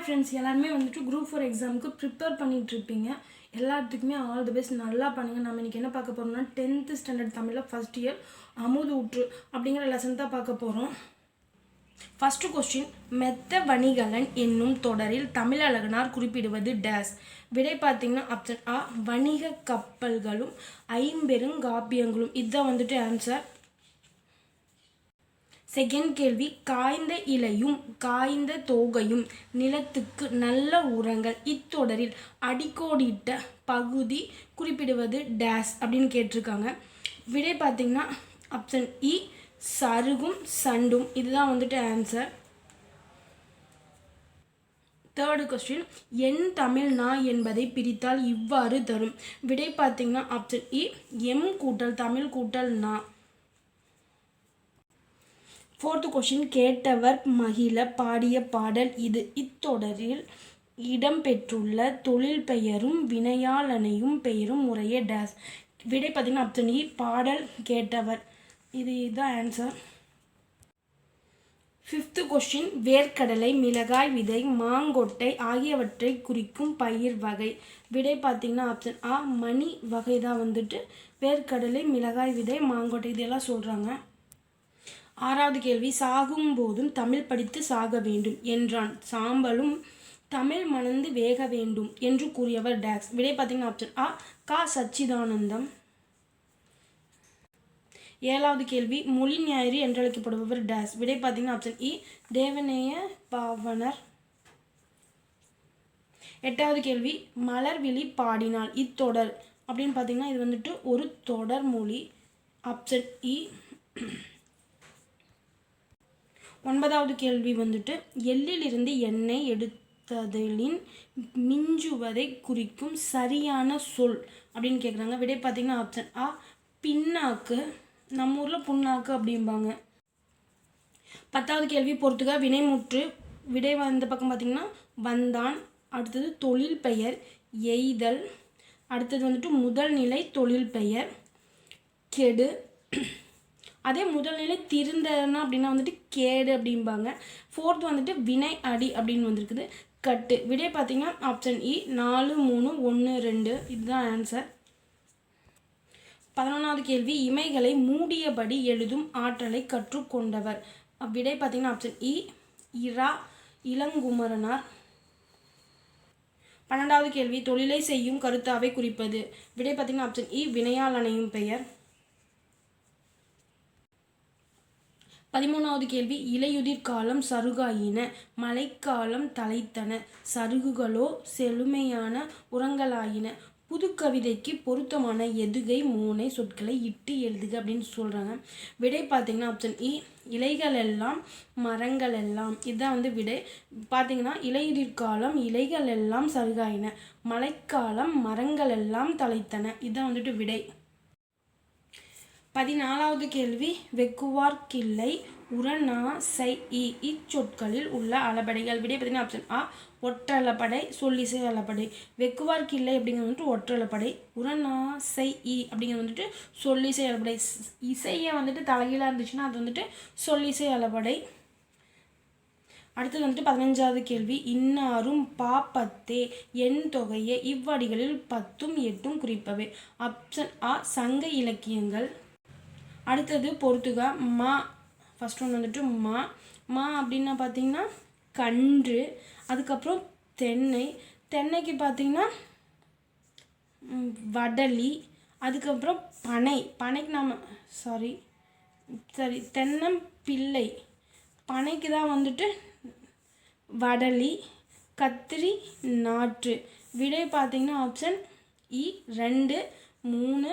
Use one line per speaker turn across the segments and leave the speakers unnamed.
Hi friends எல்லாருமே வந்துட்டு group four எக்ஸாமுக்கு ப்ரிப்பேர் பண்ணிட்டு இருப்பீங்க. எல்லாத்துக்குமே ஆல் தி பெஸ்ட் நல்லா பண்ணுங்கள் நம்ம இன்றைக்கி என்ன பார்க்க போகிறோம்னா டென்த்து ஸ்டாண்டர்ட் தமிழில் ஃபஸ்ட் இயர் அமுது ஊற்று அப்படிங்கிற லெசன் தான் பார்க்க போகிறோம் ஃபஸ்ட்டு கொஸ்டின் மெத்த வணிகலன் என்னும் தொடரில் தமிழழகனார் குறிப்பிடுவது டேஸ் விடை பார்த்தீங்கன்னா ஆப்ஷன் ஆ வணிக கப்பல்களும் ஐம்பெருங்காப்பியங்களும். இதுதான் வந்துட்டு ஆன்சர் செகண்ட் கேள்வி காய்ந்த இலையும் காய்ந்த தோகையும் நிலத்துக்கு நல்ல உரங்கள். இத்தொடரில் அடிக்கோடிட்ட பகுதி குறிப்பிடுவது டேஸ் அப்படின்னு கேட்டிருக்காங்க. விடை பார்த்தீங்கன்னா ஆப்ஷன் இ e, சருகும் சண்டும். இதுதான் வந்துட்டு ஆன்சர் தேர்டு கொஸ்டின் என் தமிழ் நா என்பதை பிரித்தால் இவ்வாறு தரும்? விடை பார்த்தீங்கன்னா ஆப்ஷன் இ e, எம் கூட்டல் தமிழ் கூட்டல் நா. ஃபோர்த்து கொஷின் கேட்டவர் மகிழ பாடிய பாடல் இது. இத்தொடரில் இடம்பெற்றுள்ள தொழில் பெயரும் வினையாளனையும் பெயரும் முறையே டேஸ் விடை பார்த்தீங்கன்னா ஆப்ஷன் இ பாடல் கேட்டவர். இது இதுதான் ஆன்சர் ஃபிஃப்த்து கொஷின் வேர்க்கடலை மிளகாய் விதை மாங்கொட்டை ஆகியவற்றை குறிக்கும் பயிர் வகை. விடை பார்த்தீங்கன்னா ஆப்ஷன் ஆ மணி வகை தான் வந்துட்டு. வேர்க்கடலை மிளகாய் விதை மாங்கொட்டை இதெல்லாம் சொல்கிறாங்க ஆறாவது கேள்வி சாகும் போதும் தமிழ் படித்து சாக வேண்டும் என்றான். சாம்பலும் தமிழ் மணந்து வேக வேண்டும் என்று கூறியவர் டேக்ஸ். விடை பார்த்தீங்கன்னா ஆப்ஷன் ஆ கா. சச்சிதானந்தம். ஏழாவது கேள்வி மொழி ஞாயிறு என்றழைக்கப்படுபவர் டேஸ் விடை பார்த்தீங்கன்னா ஆப்ஷன் இ e, தேவநேய பாவனர். எட்டாவது கேள்வி மலர்விழி பாடினாள் இத்தொடர். அப்படின்னு பார்த்தீங்கன்னா இது வந்துட்டு ஒரு தொடர் மொழி. ஆப்ஷன் இ e, ஒன்பதாவது கேள்வி வந்துட்டு எள்ளிலிருந்து எண்ணெய் எடுத்ததிலின் மிஞ்சுவதை குறிக்கும் சரியான சொல் அப்படின்னு கேட்குறாங்க விடை பார்த்தீங்கன்னா ஆப்ஷன் ஆ பின்னாக்கு நம்ம ஊரில் புண்ணாக்கு அப்படிம்பாங்க. பத்தாவது கேள்வி பொறுத்துக்க வினைமுற்று விடை வந்த பக்கம் பார்த்தீங்கன்னா வந்தான் அடுத்தது தொழில் பெயர் எய்தல் அடுத்தது வந்துட்டு முதல் நிலை தொழில் பெயர் கெடு அதே முதல்நிலை திருந்தனா அப்படின்னா வந்துட்டு கேடு அப்படிம்பாங்க. ஃபோர்த் வந்துட்டு வினை அடி அப்படின்னு வந்திருக்குது. கட்டு. விடை பார்த்தீங்கன்னா ஆப்ஷன் இ e, நாலு மூணு ஒன்று ரெண்டு. இதுதான் ஆன்சர் பதினொன்றாவது கேள்வி இமைகளை மூடியபடி எழுதும் ஆற்றலை கற்றுக்கொண்டவர். விடை பார்த்தீங்கன்னா ஆப்ஷன் இ e, இரா இளங்குமரனார். பன்னெண்டாவது கேள்வி தொழிலை செய்யும் கருத்தாவை குறிப்பது. விடை பார்த்தீங்கன்னா ஆப்ஷன் இ e, வினையால் அணையும் பெயர். பதிமூணாவது கேள்வி இலையுதிர் காலம் சருகாயின மழைக்காலம் தலைத்தன சருகுகளோ செழுமையான உரங்களாயின. புது கவிதைக்கு பொருத்தமான எதுகை மூனை சொற்களை இட்டு எழுதுக அப்படின்னு சொல்கிறாங்க விடை பார்த்தீங்கன்னா ஆப்ஷன் இ e, இலைகள் எல்லாம் மரங்கள் எல்லாம் இதுதான் வந்து விடை. பார்த்தீங்கன்னா இலையுதிர் காலம் இலைகள் எல்லாம் சருகாயின மழைக்காலம் மரங்கள் எல்லாம் தலைத்தன. இதுதான் வந்துட்டு விடை. பதினாலாவது கேள்வி. வெக்குவார்க்கில்லை. உரணா சை இ. இச்சொற்களில் உள்ள அளபடைகள். விடை பார்த்தீங்கன்னா ஆப்ஷன் ஆ ஒற்றளப்படை சொல்லிசை அளப்படை வெக்குவார்க்கில்லை அப்படிங்கிறது வந்துட்டு ஒற்றளப்படை உரணா சை இ. அப்படிங்கிறது வந்துட்டு சொல்லிசை அளப்படை இசையை வந்துட்டு தலைகீழாக இருந்துச்சுன்னா அது வந்துட்டு சொல்லிசை அளப்படை அடுத்தது வந்துட்டு பதினஞ்சாவது கேள்வி. இன்னாரும் பாப்பத்தே. எண் தொகையை இவ்வடிகளில் பத்தும் எட்டும் குறிப்பவை. ஆப்ஷன் ஆ சங்க இலக்கியங்கள். அடுத்தது பொறுத்துகா மா. ஃபஸ்ட் ஒன் வந்துட்டு மா. மா அப்படின்னா பார்த்தீங்கன்னா கன்று அதுக்கப்புறம் தென்னை. தென்னைக்கு பார்த்தீங்கன்னா வடலி அதுக்கப்புறம் பனை. பனைக்கு நாம் சாரி சரி தென்னம்பிள்ளை பனைக்கு தான் வந்துட்டு வடலி கத்திரி நாற்று. விடை பார்த்தீங்கன்னா ஆப்ஷன் இ e, ரெண்டு மூணு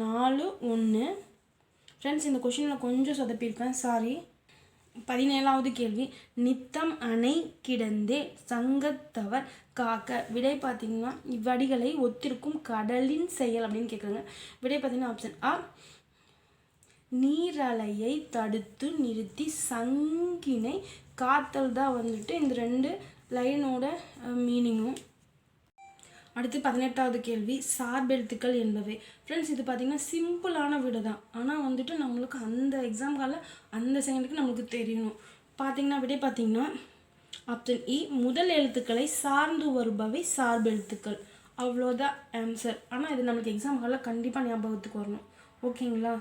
நாலு ஒன்று. ஃப்ரெண்ட்ஸ் இந்த கொஷினில் கொஞ்சம் சொதப்பியிருப்பேன் சாரி பதினேழாவது கேள்வி. நித்தம் அணை கிடந்தே சங்கத்தவர் காக்க. விடை பார்த்தீங்கன்னா இவ்வடிகளை ஒத்திருக்கும் கடலின் செயல் அப்படின்னு கேட்குறாங்க. விடை பார்த்தீங்கன்னா ஆப்ஷன் ஆ நீரலையை தடுத்து நிறுத்தி சங்கினை காத்தல் தான் வந்துட்டு இந்த ரெண்டு லைனோட மீனிங்கும் அடுத்து பதினெட்டாவது கேள்வி சார்பெழுத்துக்கள் என்பவை. ஃப்ரெண்ட்ஸ் இது பார்த்திங்கன்னா சிம்பிளான வீடு தான் ஆனால் வந்துட்டு நம்மளுக்கு அந்த எக்ஸாம் காலில் அந்த செகண்டுக்கு நம்மளுக்கு தெரியணும். பார்த்தீங்கன்னா விடை பார்த்திங்கன்னா ஆப்ஷன் இ e, முதல் எழுத்துக்களை சார்ந்து வருபவை சார்பெழுத்துக்கள் அவ்வளோதான் ஆன்சர் ஆனால் இது நம்மளுக்கு எக்ஸாம் காலில் கண்டிப்பாக ஞாபகத்துக்கு வரணும். ஓகேங்களா?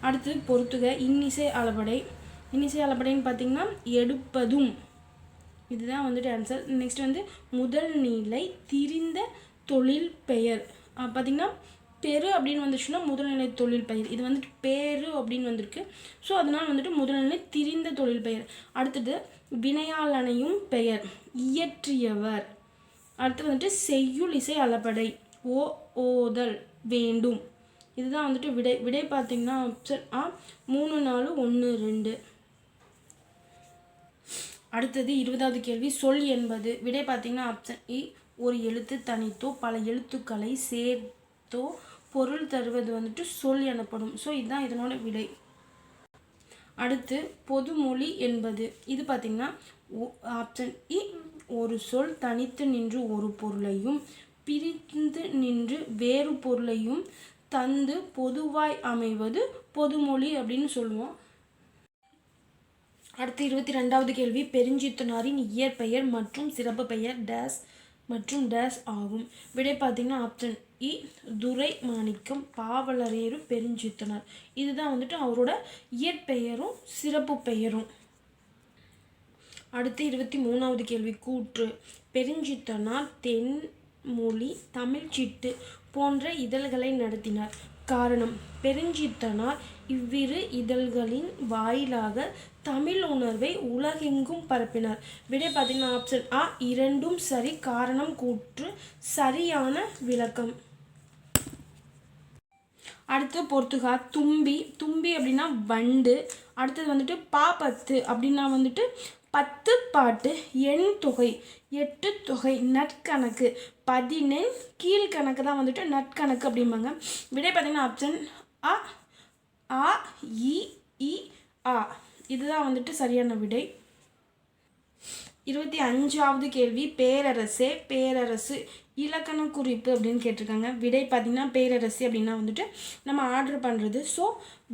அடுத்து பொறுத்துக இன்னிசை அளபடை. இன்னிசை அளபடைன்னு பார்த்தீங்கன்னா எடுப்பதும். இதுதான் வந்துட்டு ஆன்சர் நெக்ஸ்ட் வந்து முதல் நிலை திரிந்த தொழில் பெயர். பார்த்திங்கன்னா பெரு அப்படின்னு வந்துச்சுன்னா முதல்நிலை தொழில் பெயர். இது வந்துட்டு பேரு அப்படின்னு வந்திருக்கு. ஸோ அதனால் வந்துட்டு முதல்நிலை திரிந்த தொழில் பெயர். அடுத்தது வினையாளனையும் பெயர். இயற்றியவர். அடுத்து வந்துட்டு செய்யுள் இசை அளபடை ஓ ஓதல் வேண்டும். இதுதான் வந்துட்டு விடை. விடை பார்த்திங்கன்னா ஆப்ஷன் ஆ மூணு நாலு ஒன்று ரெண்டு. அடுத்தது இருபதாவது கேள்வி. சொல் என்பது விடை பார்த்தீங்கன்னா ஆப்ஷன் இ e. ஒரு எழுத்து தனித்தோ பல எழுத்துக்களை சேர்த்தோ பொருள் தருவது வந்துட்டு சொல் எனப்படும். ஸோ இதுதான் இதனோட விடை. அடுத்து பொதுமொழி என்பது. இது பார்த்திங்கன்னா ஆப்ஷன் இ e. ஒரு சொல் தனித்து நின்று ஒரு பொருளையும் பிரிந்து நின்று வேறு பொருளையும் தந்து பொதுவாய் அமைவது பொதுமொழி அப்படின்னு சொல்லுவோம். அடுத்து இருபத்தி ரெண்டாவது கேள்வி. பெருஞ்சித்தனாரின் இயற்பெயர் மற்றும் சிறப்பு பெயர் டேஸ் மற்றும் டேஸ் ஆகும். விடை பார்த்தீங்கன்னா ஆப்ஷன் இ e, துரை மாணிக்கம் பாவலரேறு பெருஞ்சித்தனார். இதுதான் வந்துட்டு அவரோட இயற்பெயரும் சிறப்பு பெயரும். அடுத்து இருபத்தி மூணாவது கேள்வி. கூற்று. பெருஞ்சித்தனார் தென்மொழி தமிழ்ச்சிட்டு போன்ற இதழ்களை நடத்தினார். காரணம் பெருஞ்சித்தனார் இவ்விரு இதழ்களின் வாயிலாக தமிழ் உணர்வை உலகெங்கும் பரப்பினார். விடை பார்த்தீங்கன்னா ஆப்ஷன் ஆ இரண்டும் சரி காரணம் கூற்று சரியான விளக்கம். அடுத்து பொறுத்துகா தும்பி. தும்பி அப்படின்னா வண்டு. அடுத்தது வந்துட்டு பாப்பத்து அப்படின்னா வந்துட்டு பத்து பாட்டு எண் தொகை எட்டு தொகை நற்கணக்கு. பதினெண் கீழ்கணக்கு தான் வந்துட்டு நற்கணக்கு அப்படிம்பாங்க. விடை பார்த்தீங்கன்னா ஆப்ஷன் அ ஆ இ இ ஆ. இதுதான் வந்துட்டு சரியான விடை. இருபத்தி அஞ்சாவது கேள்வி பேரரசே பேரரசு இலக்கண குறிப்பு அப்படின்னு கேட்டிருக்காங்க. விடை பார்த்தீங்கன்னா பேரரசு அப்படின்னா வந்துட்டு நம்ம ஆர்டர் பண்ணுறது ஸோ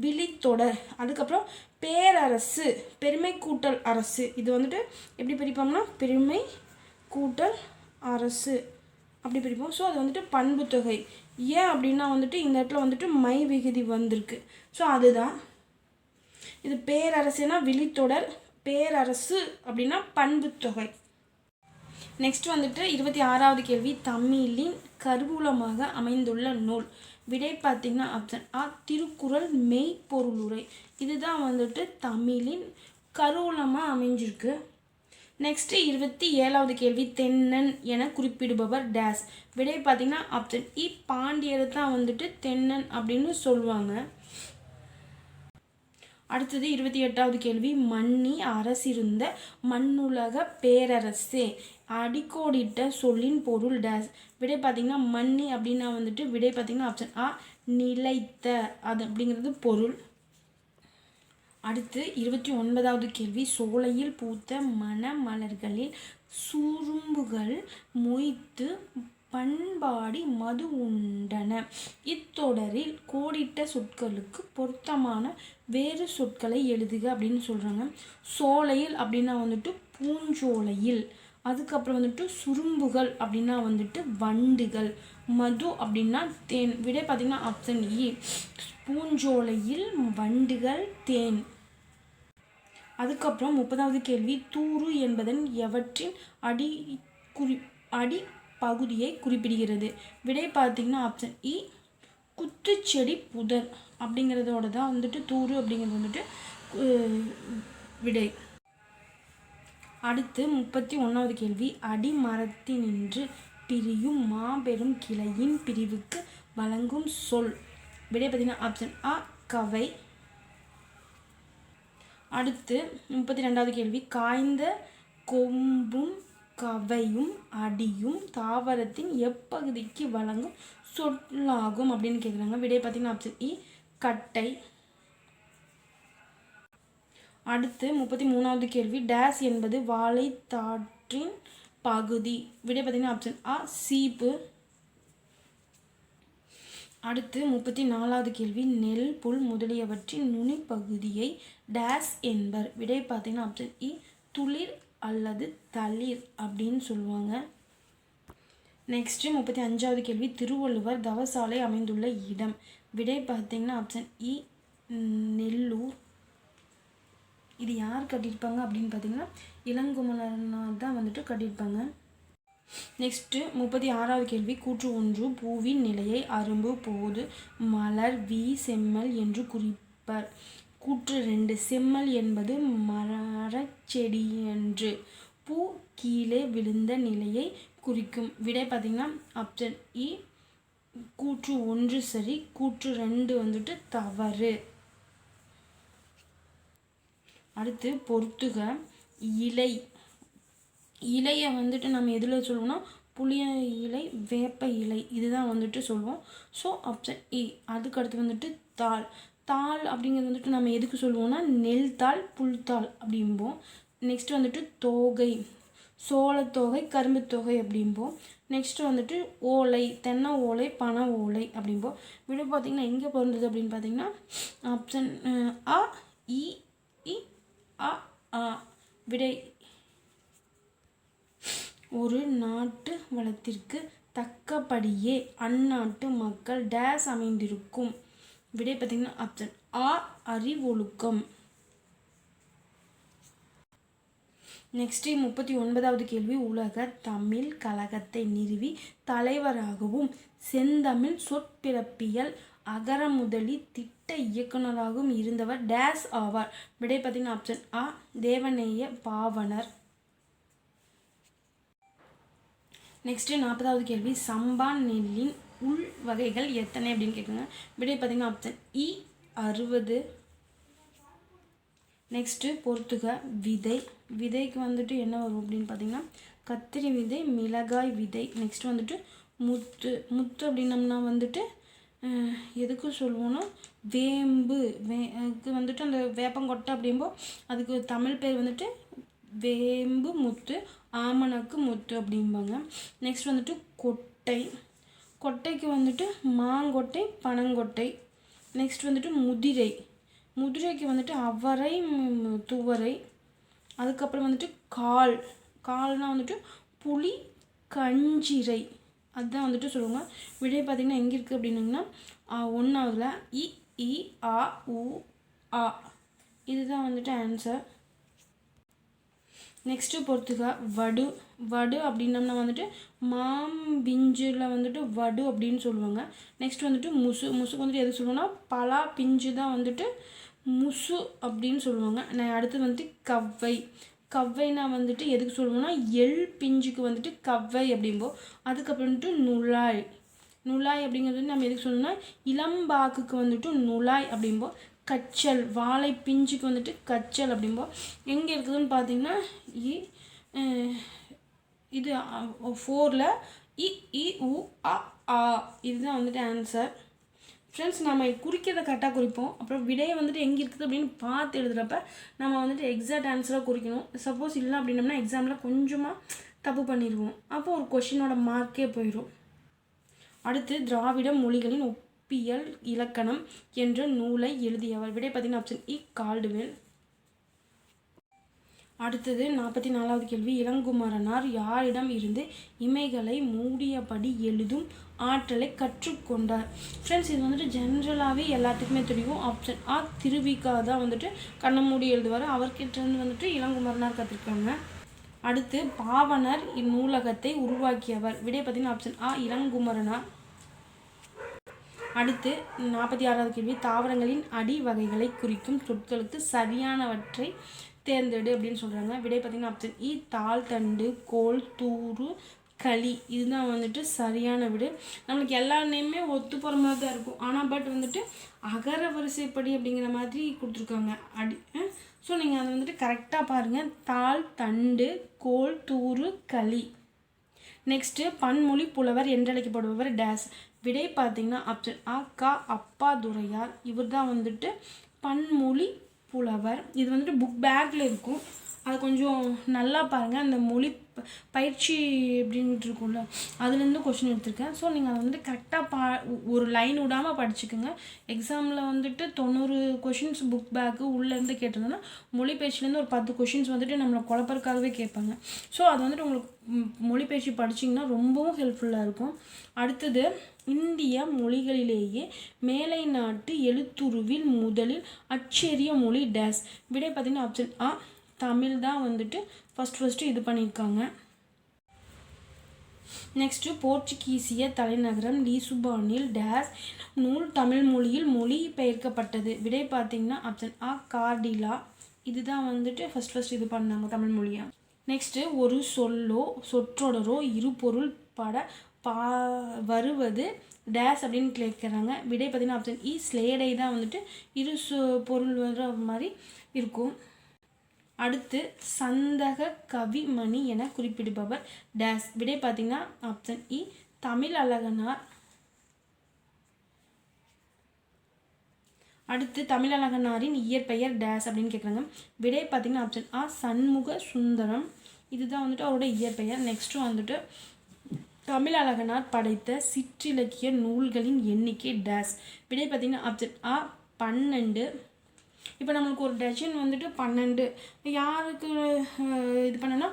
விழித்தொடர். அதுக்கப்புறம் பேரரசு பெருமை கூட்டல் அரசு. இது வந்துட்டு எப்படி பிரிப்போம்னா பெருமை கூட்டல் அரசு. அப்படி பிரிப்போம். ஸோ அது வந்துட்டு பண்பு தொகை. ஏன் அப்படின்னா வந்துட்டு இந்த இடத்துல வந்துட்டு மை விகுதி வந்திருக்கு. ஸோ அதுதான். இது பேரரசுனா விழித்தொடர் பேரரசு அப்படின்னா பண்புத்தொகை. நெக்ஸ்ட் வந்துட்டு இருபத்தி ஆறாவது கேள்வி தமிழின் கருவூலமாக அமைந்துள்ள நூல். விடை பார்த்திங்கன்னா ஆப்ஷன் ஆ திருக்குறள் மெய்ப்பொருளுரை. இதுதான் வந்துட்டு தமிழின் கருவூலமாக அமைஞ்சிருக்கு. நெக்ஸ்ட்டு இருபத்தி ஏழாவது கேள்வி தென்னன் என குறிப்பிடுபவர் டேஸ் விடை பார்த்தீங்கன்னா ஆப்ஷன் இ e, பாண்டியர் தான் வந்துட்டு தென்னன் அப்படின்னு சொல்லுவாங்க. அடுத்தது இருபத்தி எட்டாவது கேள்வி மன்னி அரசிருந்த மண்ணுலக பேரரசே அடிக்கோடிட்ட சொல்லின் பொருள் டேஸ் விடை பார்த்தீங்கன்னா மன்னி அப்படின்னா வந்துட்டு விடை பார்த்தீங்கன்னா ஆப்ஷன் ஆ நிலைத்த அது அப்படிங்கிறது பொருள். அடுத்து இருபத்தி ஒன்பதாவது கேள்வி. சோலையில் பூத்த மணமலர்களில் சுரும்புகள் மொய்த்து பண்பாடி மது உண்டன. இத்தொடரில் கோடிட்ட சொற்களுக்கு பொருத்தமான வேறு சொற்களை எழுதுக அப்படின்னு சொல்கிறாங்க சோலையில் அப்படின்னா வந்துட்டு பூஞ்சோலையில் அதுக்கப்புறம் வந்துட்டு சுரும்புகள் அப்படின்னா வந்துட்டு வண்டுகள் மது அப்படின்னா தேன். விடை பார்த்திங்கன்னா ஆப்ஷன் இ e. பூஞ்சோலையில் வண்டுகள் தேன். அதுக்கப்புறம் முப்பதாவது கேள்வி தூறு என்பதன் எவற்றின் அடி குறி அடி பகுதியை குறிப்பிடுகிறது? விடை பார்த்தீங்கன்னா ஆப்ஷன் இ e, குத்துச்செடி புதர் அப்படிங்கிறதோட தான் வந்துட்டு தூறு அப்படிங்கிறது வந்துட்டு விடை. அடுத்து முப்பத்தி ஒன்றாவது கேள்வி அடிமரத்தினின்று பிரியும் மாபெரும் கிளையின் பிரிவுக்கு வழங்கும் சொல். விடை பார்த்தீங்கன்னா ஆப்ஷன் ஆ கவை. அடுத்து முப்பத்தி ரெண்டாவது கேள்வி. காய்ந்த கொம்பும் கவையும் அடியும் தாவரத்தின் எப்பகுதிக்கு வழங்கும் சொல்லாகும் அப்படின்னு கேட்குறாங்க விடை பார்த்தீங்கன்னா ஆப்ஷன் இ e, கட்டை. அடுத்து முப்பத்தி மூணாவது கேள்வி. டேஸ் என்பது வாழைத்தாற்றின் பகுதி. விடை பார்த்தீங்கன்னா ஆப்ஷன் ஆ சீப்பு. அடுத்து முப்பத்தி நாலாவது கேள்வி. நெல் புல் முதலியவற்றின் நுனிப்பகுதியை டேஸ் என்பர் விடை பார்த்தீங்கன்னா ஆப்ஷன் இ e, துளிர் அல்லது தளிர் அப்படின்னு சொல்லுவாங்க. நெக்ஸ்ட்டு முப்பத்தி அஞ்சாவது கேள்வி திருவள்ளுவர் தவசாலை அமைந்துள்ள இடம். விடை பார்த்தீங்கன்னா ஆப்ஷன் இ e, நெல்லூர். இது யார் கட்டியிருப்பாங்க அப்படின்னு பார்த்தீங்கன்னா இளங்குமலனார் தான் வந்துட்டு கட்டியிருப்பாங்க. நெக்ஸ்ட்டு முப்பத்தி ஆறாவது கேள்வி கூற்று ஒன்று பூவின் நிலையை அரும்பு போது மலர் வி செம்மல் என்று குறிப்பர். கூற்று ரெண்டு. செம்மல் என்பது மரச்செடி என்று பூ கீழே விழுந்த நிலையை குறிக்கும். விடை பார்த்திங்கன்னா ஆப்ஷன் இ e. கூற்று ஒன்று சரி. கூற்று ரெண்டு வந்துட்டு தவறு. அடுத்து பொறுத்துக. இலை. இலையை வந்துட்டு நம்ம எதில் சொல்லுவோம்னா புளிய இலை வேப்ப இலை. இதுதான் வந்துட்டு சொல்லுவோம். ஸோ ஆப்ஷன் இ e. அதுக்கு அடுத்து வந்துட்டு தாள். தாள் அப்படிங்கிறது வந்துட்டு நம்ம எதுக்கு சொல்லுவோம்னா நெல் தாள் புல்தாள் அப்படிம்போம். நெக்ஸ்ட் வந்துட்டு தோகை சோளத்தோகை கரும்பு தொகை அப்படிம்போம். நெக்ஸ்ட்டு வந்துட்டு ஓலை தென்னை ஓலை பனை ஓலை அப்படிம்போம். விட பார்த்திங்கன்னா எங்கே பிறந்தது அப்படின்னு பார்த்தீங்கன்னா ஆப்ஷன் அ இ இ அ ஆ விடை. ஒரு நாட்டு வளத்திற்கு தக்கபடியே அந்நாட்டு மக்கள் டேஸ் அமைந்திருக்கும். விடை பார்த்திங்கன்னா ஆப்ஷன் ஆ அறிவொழுக்கம். நெக்ஸ்ட்டு முப்பத்தி ஒன்பதாவது கேள்வி. உலக தமிழ் கழகத்தை நிறுவி தலைவராகவும் செந்தமிழ் சொற்பிறப்பியல் அகர முதலி திட்ட இயக்குநராகவும் இருந்தவர் டேஸ் ஆவார். விடை பார்த்தீங்கன்னா ஆப்ஷன் ஆ தேவநேய பாவனர். நெக்ஸ்ட்டு நாற்பதாவது கேள்வி. சம்பா நெல்லின் உள் வகைகள் எத்தனை அப்படின்னு கேட்குங்க. விடை பார்த்தீங்கன்னா ஆப்ஷன் இ e, அறுபது. நெக்ஸ்ட்டு பொறுத்துக விதை. விதைக்கு வந்துட்டு என்ன வரும் அப்படின்னு பார்த்தீங்கன்னா கத்திரி விதை மிளகாய் விதை. நெக்ஸ்ட் வந்துட்டு முத்து. முத்து அப்படின்னம்னா வந்துட்டு எதுக்கு சொல்லுவோன்னா வேம்பு. வேக்கு வந்துட்டு அந்த வேப்பங்கொட்டை அப்படிம்போ அதுக்கு தமிழ் பேர் வந்துட்டு வேம்பு முத்து ஆமணக்கு முத்து அப்படிம்பாங்க. நெக்ஸ்ட் வந்துட்டு கொட்டை. கொட்டைக்கு வந்துட்டு மாங்கொட்டை பனங்கொட்டை. நெக்ஸ்ட் வந்துட்டு முதிரை. முதிரைக்கு வந்துட்டு அவரை துவரை. அதுக்கப்புறம் வந்துட்டு கால். கால்னால் வந்துட்டு புளி கஞ்சிரை. அதுதான் வந்துட்டு சொல்லுவாங்க. விடை பார்த்திங்கன்னா எங்கே இருக்குது அப்படின்னிங்கன்னா ஒன்றாவதுல இ இ ஆ உ ஆ. இதுதான் வந்துட்டு ஆன்சர் நெக்ஸ்ட்டு பொறுத்துக்கா வடு. வடு அப்படின்னம்னா வந்துட்டு மாம்பிஞ்சில் வந்துட்டு வடு அப்படின்னு சொல்லுவாங்க. நெக்ஸ்ட் வந்துட்டு முசு. முசுக்கு வந்துட்டு எது சொல்லுவோம்னா பலா பிஞ்சு தான் வந்துட்டு முசு அப்படின்னு சொல்லுவாங்க. நான் அடுத்து வந்துட்டு கவ்வை. கவ்வைனா வந்துட்டு எதுக்கு சொல்லுவோம்னா எள் பிஞ்சுக்கு வந்துட்டு கவ்வை அப்படிம்போ. அதுக்கப்புறம் வந்துட்டு நுழாய். நுழாய் அப்படிங்கிறது நம்ம எதுக்கு சொல்லணும்னா இளம்பாக்குக்கு வந்துட்டு நுழாய் அப்படிம்போ. கச்சல் வாழை பிஞ்சுக்கு வந்துட்டு கச்சல் அப்படிம்போ. எங்கே இருக்குதுன்னு பார்த்தீங்கன்னா இ இது ஃபோரில் இ இ உ அ ஆ இதுதான் வந்துட்டு ஆன்சர் ஃப்ரெண்ட்ஸ் நம்ம குறிக்கிறத கரெக்டாக குறிப்போம். அப்புறம் விடையை வந்துட்டு எங்கே இருக்குது அப்படின்னு பார்த்து எழுதுகிறப்ப நம்ம வந்துட்டு எக்ஸாக்ட் ஆன்சராக குறிக்கணும். சப்போஸ் இல்லை அப்படின்னம்னா எக்ஸாமில் கொஞ்சமாக தப்பு பண்ணிடுவோம் அப்போ ஒரு கொஷினோட மார்க்கே போயிடும் அடுத்து திராவிட மொழிகளின் ஒப்பியல் இலக்கணம் என்ற நூலை எழுதியவர். விடை பார்த்தீங்கன்னா ஆப்ஷன் இ கால்டுவெல். அடுத்தது நாற்பத்தி நாலாவது கேள்வி. இளங்குமரனார் யாரிடம் இருந்து இமைகளை மூடியபடி எழுதும் ஆற்றலை கற்றுக்கொண்டார்? ஃப்ரெண்ட்ஸ் இது வந்துட்டு ஜென்ரலாகவே எல்லாத்துக்குமே தெரியும். ஆப்ஷன் ஆ திருவிக்கா தான் வந்துட்டு கண்ணை மூடி எழுதுவார். அவர்கிட்டருந்து வந்துட்டு இளங்குமரனார் கற்றுருக்காங்க அடுத்து பாவனர் இந்நூலகத்தை உருவாக்கியவர். விடை பார்த்தீங்கன்னா ஆப்ஷன் ஆ இளங்குமரனார். அடுத்து நாற்பத்தி ஆறாவது கேள்வி தாவரங்களின் அடி வகைகளை குறிக்கும் சொற்களுக்கு சரியானவற்றை தேர்ந்தெடு அப்படின்னு சொல்கிறாங்க விடை பார்த்திங்கன்னா ஆப்ஷன் இ e, தாள் தண்டு கோல் தூறு களி. இதுதான் வந்துட்டு சரியான விடு. நம்மளுக்கு எல்லா நேமுமே ஒத்து போகிற மாதிரி தான் இருக்கும். ஆனால் பட் வந்துட்டு அகர வரிசைப்படி அப்படிங்கிற மாதிரி கொடுத்துருக்காங்க. அடி ஸோ நீங்கள் அதை வந்துட்டு கரெக்டாக பாருங்கள் தாள் தண்டு கோல் தூறு களி. நெக்ஸ்ட்டு பன்மொழி புலவர் என்றழைக்கப்படுபவர் டேஸ் விடை பார்த்தீங்கன்னா ஆப்ஷன் ஆ கா அப்பா துரையார். இவர் தான் வந்துட்டு பன்மொழி புலவர். இது வந்துட்டு புக் பேக்கில் இருக்கும். அது கொஞ்சம் நல்லா பாருங்கள் அந்த மொழி பயிற்சி அப்படின்ட்டு இருக்கும்ல அதுலேருந்து கொஷின் எடுத்திருக்கேன். ஸோ நீங்கள் அதை வந்து கரெக்டாக பா ஒரு லைன் விடாமல் படிச்சுக்கோங்க. எக்ஸாமில் வந்துட்டு தொண்ணூறு கொஷின்ஸ் புக் பேக்கு உள்ளேருந்து கேட்டிருந்தோன்னா மொழிபெயர்ச்சிலேருந்து ஒரு பத்து கொஷின்ஸ் வந்துட்டு நம்மளை குழப்பறக்காகவே கேட்பாங்க. ஸோ அது வந்துட்டு உங்களுக்கு மொழி பயிற்சி படிச்சிங்கன்னா ரொம்பவும் ஹெல்ப்ஃபுல்லாக இருக்கும். அடுத்தது இந்திய மொழிகளிலேயே மேலை நாட்டு எழுத்துருவில் முதலில் அச்சேரிய மொழி டேஸ் விடை பார்த்தீங்கன்னா ஆப்ஷன் ஆ தமிழ் தான் வந்துட்டு ஃபஸ்ட் ஃபஸ்ட்டு இது பண்ணியிருக்காங்க. நெக்ஸ்ட்டு போர்ச்சுகீசிய தலைநகரம் லீசுபானில் டேஸ் நூல் தமிழ் மொழியில் மொழி பெயர்க்கப்பட்டது விடை பார்த்தீங்கன்னா ஆப்ஷன் ஆ கார்டிலா இதுதான் வந்துட்டு ஃபஸ்ட் ஃபஸ்ட் இது பண்ணாங்க தமிழ் மொழியாக நெக்ஸ்ட்டு ஒரு சொல்லோ சொற்றொடரோ இருபொருள் பட பா வருவது டேஸ் அப்படின்னு கேட்குறாங்க. விடை பார்த்தீங்கன்னா ஆப்ஷன் இ ஸ்லேடை தான் வந்துட்டு இரு சொ பொருள் வர மாதிரி இருக்கும். அடுத்து சந்தக கவிமணி என குறிப்பிடுபவர். டேஸ் விடை பார்த்தீங்கன்னா ஆப்ஷன் இ e. தமிழ் அழகனார். அடுத்து தமிழழகனாரின் இயற்பெயர் டேஸ் அப்படின்னு கேட்குறாங்க விடை பார்த்தீங்கன்னா ஆப்ஷன் ஆ சண்முக சுந்தரம். இதுதான் வந்துட்டு அவரோட இயற்பெயர். நெக்ஸ்ட்டு வந்துட்டு தமிழழகனார் படைத்த சிற்றிலக்கிய நூல்களின் எண்ணிக்கை டேஸ் விடை பார்த்தீங்கன்னா ஆப்ஷன் ஆ பன்னெண்டு. இப்போ நம்மளுக்கு ஒரு டஜன் வந்துட்டு பன்னெண்டு. யாருக்கு இது பண்ணோன்னா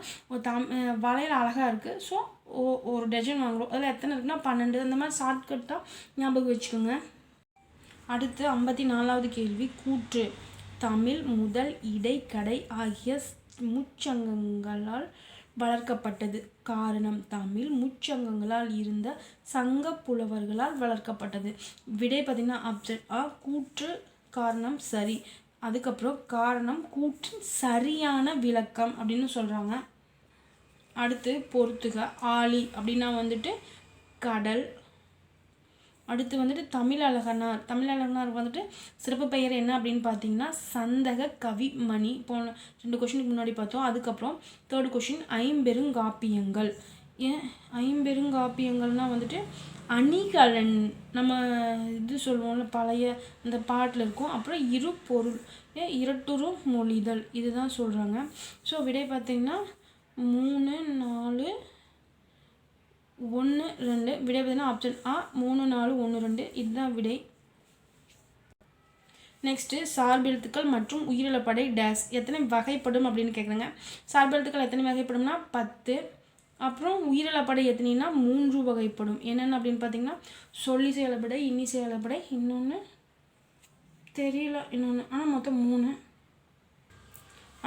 தம் வளையல் அழகாக இருக்குது ஸோ ஓ ஒரு டஜன் வாங்குறோம். அதில் எத்தனை இருக்குன்னா பன்னெண்டு. அந்த மாதிரி ஷார்ட்கட்டாக ஞாபகம் வச்சுக்கோங்க. அடுத்து ஐம்பத்தி நாலாவது கேள்வி. கூற்று. தமிழ் முதல் இடைக்கடை ஆகிய முச்சங்கங்களால் வளர்க்கப்பட்டது. காரணம் தமிழ் முச்சங்கங்களால் இருந்த சங்க புலவர்களால் வளர்க்கப்பட்டது. விடை பார்த்தீங்கன்னா ஆப்ஷன் ஆ கூற்று காரணம் சரி. அதுக்கப்புறம் காரணம் கூற்றின் சரியான விளக்கம் அப்படின்னு சொல்கிறாங்க அடுத்து பொறுத்துக ஆழி அப்படின்னா வந்துட்டு கடல். அடுத்து வந்துட்டு தமிழ் அழகனார். தமிழ் அழகனார் வந்துட்டு சிறப்பு பெயர் என்ன அப்படின்னு பார்த்தீங்கன்னா சந்தக கவிமணி போன ரெண்டு கொஷினுக்கு முன்னாடி பார்த்தோம். அதுக்கப்புறம் தேர்ட் கொஷின் ஐம்பெருங்காப்பியங்கள். ஏன் ஐம்பெருங்காப்பியங்கள்னால் வந்துட்டு அணிகலன் நம்ம இது சொல்லுவோம்ல பழைய அந்த பாட்டில் இருக்கும். அப்புறம் இரு பொருள் ஏன் இரட்டுரு மொழிதல் இதுதான் சொல்கிறாங்க ஸோ விடை பார்த்திங்கன்னா மூணு நாலு ஒன்று ரெண்டு. விடை பார்த்தீங்கன்னா ஆப்ஷன் ஆ மூணு நாலு ஒன்று ரெண்டு. இதுதான் விடை. நெக்ஸ்ட்டு சார்பெழுத்துக்கள் மற்றும் உயிரிழப்படை டேஸ் எத்தனை வகைப்படும் அப்படின்னு கேட்குறாங்க சார்பெழுத்துக்கள் எத்தனை வகைப்படும்னா பத்து அப்புறம் உயிரிழப்படை எத்தனைன்னா மூன்று வகைப்படும். என்னென்ன அப்படின்னு பார்த்தீங்கன்னா சொல்லி செயலப்படை இன்னிசை செயலப்படை இன்னொன்று தெரியல இன்னொன்று ஆனால் மொத்தம் மூணு.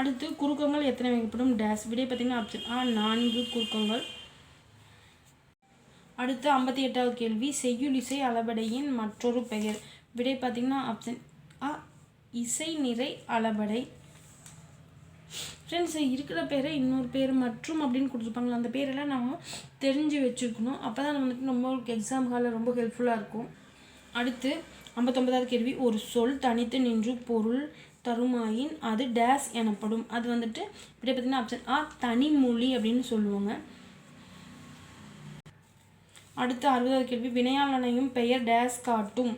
அடுத்து குறுக்கங்கள் எத்தனை வகைப்படும்? டேஸ் விடை பார்த்தீங்கன்னா ஆப்ஷன் ஆ நான்கு குறுக்கங்கள். அடுத்து ஐம்பத்தி எட்டாவது கேள்வி செய்யுளிசை அளபடையின் மற்றொரு பெயர். விடை பார்த்தீங்கன்னா ஆப்ஷன் ஆ இசை நிறை அளபடை. ஃப்ரெண்ட்ஸ் இருக்கிற பேரை இன்னொரு பேர் மற்றும் அப்படின்னு கொடுத்துருப்பாங்களா அந்த பேரெல்லாம் நம்ம தெரிஞ்சு வச்சுருக்கணும். அப்போ தான் வந்துட்டு நம்மளுக்கு எக்ஸாம் ஹாலில் ரொம்ப ஹெல்ப்ஃபுல்லாக இருக்கும். அடுத்து ஐம்பத்தொம்பதாவது கேள்வி. ஒரு சொல் தனித்து நின்று பொருள் தருமாயின் அது டேஸ் எனப்படும். அது வந்துட்டு இப்படியே பார்த்தீங்கன்னா ஆப்ஷன் ஆ தனிமொழி அப்படின்னு சொல்லுவாங்க. அடுத்து அறுபதாவது கேள்வி. வினையாளனையும் பெயர் டேஸ் காட்டும்.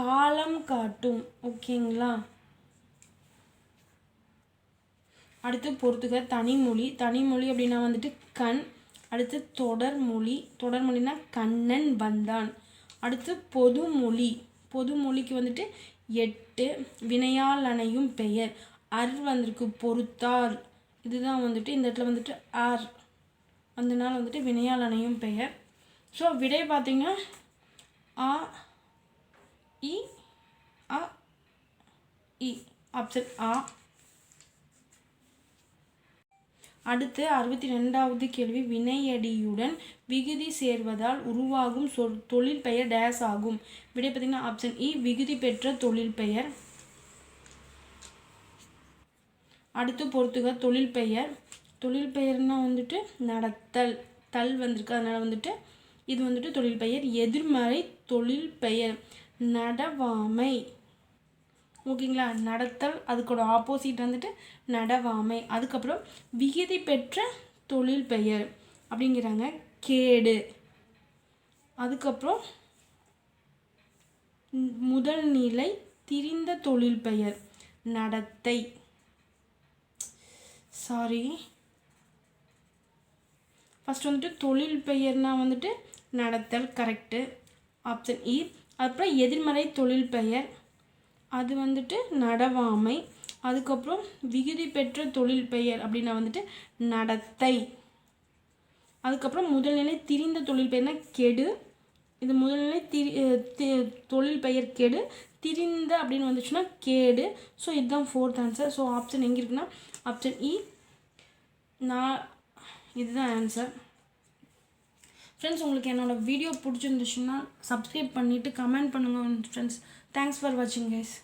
காலம் காட்டும். ஓகேங்களா? அடுத்து பொறுத்துக தனிமொழி தனிமொழி அப்படின்னா வந்துட்டு கண். அடுத்து தொடர்மொழி தொடர்மொழினா கண்ணன் வந்தான். அடுத்து பொதுமொழி பொதுமொழிக்கு வந்துட்டு எட்டு வினையால் அணையும் பெயர். அர் வந்திருக்கு பொறுத்தார். இதுதான் வந்துட்டு இந்த இடத்துல வந்துட்டு ஆர் நாள் வந்துட்டு வினையால் அணையும் பெயர். ஸோ விடை பார்த்தீங்கன்னா ஆ இ அ இ. ஆப்ஷன் ஆ அடுத்து அறுபத்தி ரெண்டாவது கேள்வி வினையடியுடன் விகுதி சேர்வதால் உருவாகும் சொல் தொழில் பெயர் டேஸ் ஆகும். விடை பார்த்தீங்கன்னா ஆப்ஷன் இ e, விகுதி பெற்ற தொழில் பெயர். அடுத்து பொறுத்துக தொழில் பெயர். தொழில் பெயர்னா வந்துட்டு நடத்தல் தல் வந்திருக்கு. அதனால் வந்துட்டு இது வந்துட்டு தொழில் பெயர். எதிர்மறை தொழில் பெயர் நடவாமை. ஓகேங்களா? நடத்தல் அதுக்கோட ஆப்போசிட் வந்துட்டு நடவாமை. அதுக்கப்புறம் விகுதி பெற்ற தொழில் பெயர் அப்படிங்கிறாங்க. கேடு. அதுக்கப்புறம் முதல் நிலை திரிந்த தொழில் பெயர் நடத்தை. சாரி ஃபஸ்ட் வந்துட்டு தொழில் பெயர்னால் வந்துட்டு நடத்தல் கரெக்டு ஆப்ஷன் இ அப்புறம் எதிர்மறை தொழில் பெயர். அது வந்துட்டு நடவாமை. அதுக்கப்புறம் விகுதி பெற்ற தொழில் பெயர் அப்படின்னா வந்துட்டு நடத்தை. அதுக்கப்புறம் முதல்நிலை திரிந்த தொழில் பெயர்னா கெடு. இது முதல்நிலை திரி தி- தொழில் பெயர் கெடு. திரிந்த அப்படின்னு வந்துச்சுன்னா கேடு. ஸோ இதுதான் ஃபோர்த் ஆன்சர் ஸோ ஆப்ஷன் எங்கே இருக்குன்னா ஆப்ஷன் இ நான் இதுதான் ஆன்சர் ஃப்ரெண்ட்ஸ் உங்களுக்கு என்னோடய வீடியோ பிடிச்சிருந்துச்சுன்னா சப்ஸ்கிரைப் பண்ணிவிட்டு கமெண்ட் பண்ணுங்கள் ஃப்ரெண்ட்ஸ் தேங்க்ஸ் ஃபார் வாட்சிங் கைஸ்